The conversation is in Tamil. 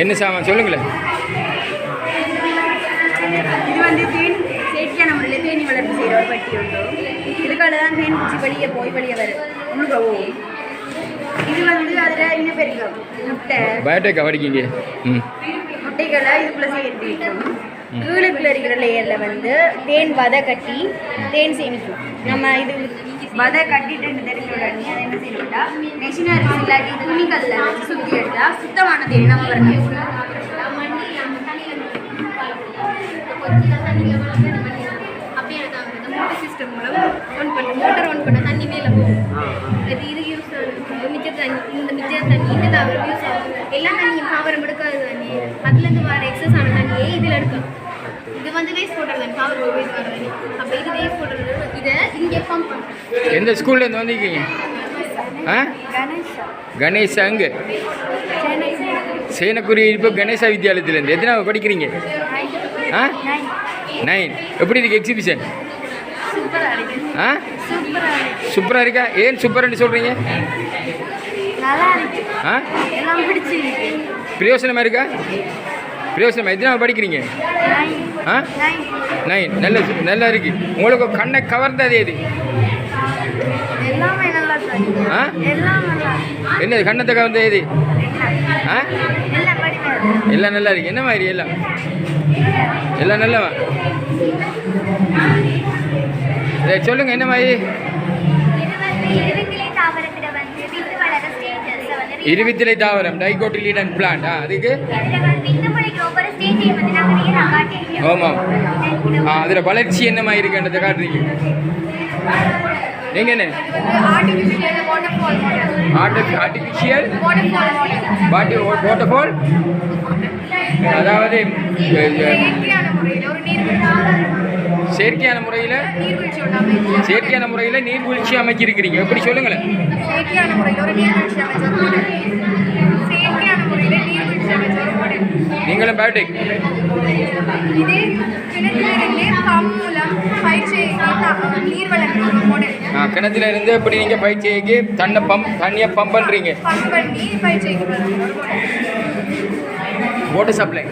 என்ன சாமான் சொல்லுங்களேன். இது வந்து தேன் செயற்கையான முறையில் தேனி வளர்ப்பு செய்கிற ஒரு பட்டி உண்டு. இதுக்காக தான் தேன் பூச்சி வெளியே போய் வெளியே வரும் போகும் இது வந்து அதில் இன்னும் பெரிய முட்டை. ம். முட்டைகளை இதுக்குள்ளே சேர்த்து வைக்கும். கீழுக்குள்ள இருக்கிற லேயரில் வந்து தேன் வதை கட்டி தேன் சேமிக்கும். நம்ம இது வதை கட்டிட்டு தெரிஞ்ச உடனே அதை என்ன செய்யணும்டா? மெஷினரி இல்லாட்டி வச்சு சுற்றி தேன் நம்ம வரணும் அப்படியே மோட்டர் சிஸ்டம் மூலம் ஆன் பண்ண மோட்டர் ஆன் பண்ண தண்ணி மேலே போகும் இது இது யூஸ் ஆகும் மிச்ச தண்ணி இந்த மிச்ச தண்ணி இந்த தாவரம் யூஸ் ஆகும் எல்லா தண்ணியும் தாவரம் எடுக்காது தண்ணி அதுலேருந்து வர எக்ஸஸ் ஆன தண்ணியே இதில் எடுக்கும் இது வந்து வேஸ்ட் வாட்டர் தண்ணி தாவரம் வேஸ்ட் வாட்டர் தண்ணி அப்போ இது வேஸ்ட் வாட்டர் இதை இங்கே பம்ப் பண்ணுறோம் எந்த ஸ்கூல்லேருந்து வந்திருக்கீங்க கணேஷா அங்கே சேனக்குரி இப்போ கணேசா வித்யாலயத்துலேருந்து. எத்தனாவது படிக்கிறீங்க? ஆ? நைன் எப்படி இருக்கு எக்ஸிபிஷன் ஆ? சூப்பராக இருக்கு? ஏன் சூப்பர்னு சொல்கிறீங்க ஆ? பிரயோசனமாக இருக்கா? பிரயோசனமாக எத்தனாவது படிக்கிறீங்க? ஆ? நைன் நல்ல நல்லா இருக்கு. உங்களுக்கு கண்ணை கவர்ந்தது எது? எல்லாமே நல்லா இருக்கு. ஆ? எல்லாம் நல்லா என்னது கண்ணத்தை கவர்ந்தது எது ஆ? எல்லாம் படிக்கிறது எல்லாம் நல்லா இருக்கு. என்ன மாதிரி எல்லாம்? எல்லாம் நல்லவா? சரி, சொல்லுங்க என்ன மாதிரி? வந்து வந்து இருபத்திலை தாவரம் டைகோட்டிலீடன் பிளான்ட். ஆ அதுக்கு? வந்து வந்து ஆமாம். ஆ அதில் வளர்ச்சி என்ன மாதிரி இருக்குன்றதை காட்டுறீங்க. நீங்கள் என்ன artificial water fall model RT artificial water fall model வாட்டி வாட்டர்ஃபால் அதாவது அஹ், செயற்கையான முறையில் ஒரு நீர்வீழ்ச்சி செயற்கையான முறையில் நீர்வீழ்ச்சி ஒன்று அமைச்சு செயற்கையான முறையில் நீர்வீழ்ச்சி அமைச்சிருக்கிறீங்க எப்படி சொல்லுங்களேன் செயற்கையான முறையில் ஒரு நீர்வீழ்ச்சி அமைச்ச ஒரு மாடல் செயற்கையான முறையில் நீர்வீழ்ச்சி அமைச்ச ஒரு மாடல் நீங்களும் பயோடெக் பயிற்சி நீர் வளர்க்குற கிணத்துல இருந்து எப்படி நீங்கள் பயிற்சிக்கு தண்ணை பம்ப் தண்ணியை பம்ப் பண்ணுறீங்க பம்ப் பண்ணி பயிற்சிக்கு ஒரு மாடல் வாட்டர் சப்ளை